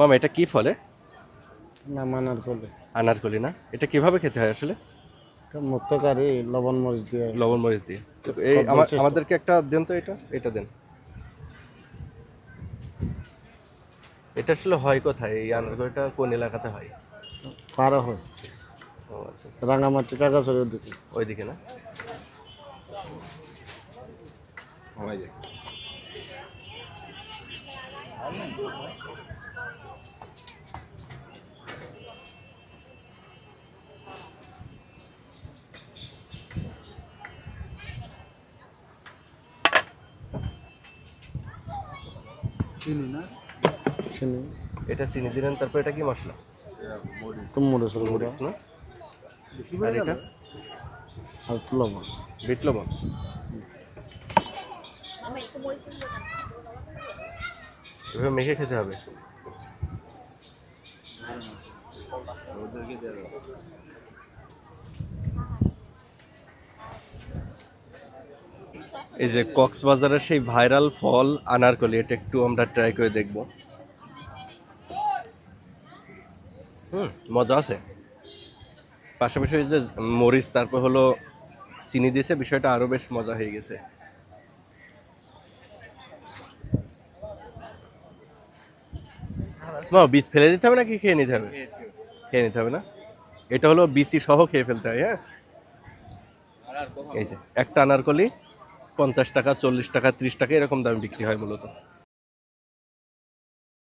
মামা এটা কি ফলে? না মানার করলে আনারকলি না। এটা কীভাবে খেতে হয় আসলে? মুক্ত কারি লবণ মরিচ দিয়ে। লবণ মরিচ দিয়ে। এই আমাদেরকে একটা দেন তো এটা এটা দেন। এটা আসলে হয় কোথায়? এই আনারকলিটা কোন এলাকাতে হয়? পারা হয়। ও আচ্ছা আচ্ছা। রাঙামাটি কাকাচরের দিকে। ওইদিকে না? চিনি এটা চিনি। দিলেন তারপর এটা কি মশলা? তো মরিচের গুঁড়া। মরিচ না? আর এটা? আর তো লবণ। বিট লবণ। এভাবে মেখে খেতে হবে। এই যে কক্সবাজারের সেই ভাইরাল ফল আনারকলি এটা একটু আমরা ট্রাই করে দেখব। হুম মজা আছে। পাশাপাশি যে মরিচ তারপর হলো চিনি দিয়েছে বিষয়টা আরও বেশ মজা হয়ে গেছে। মা বীজ ফেলে দিতে হবে নাকি খেয়ে নিতে হবে? খেয়ে নিতে হবে। না? এটা হলো বিসি সহ খেয়ে ফেলতে হয় হ্যাঁ? এই যে একটা আনারকলি পঞ্চাশ টাকা চল্লিশ টাকা ত্রিশ টাকা এরকম দামে বিক্রি হয় মূলত।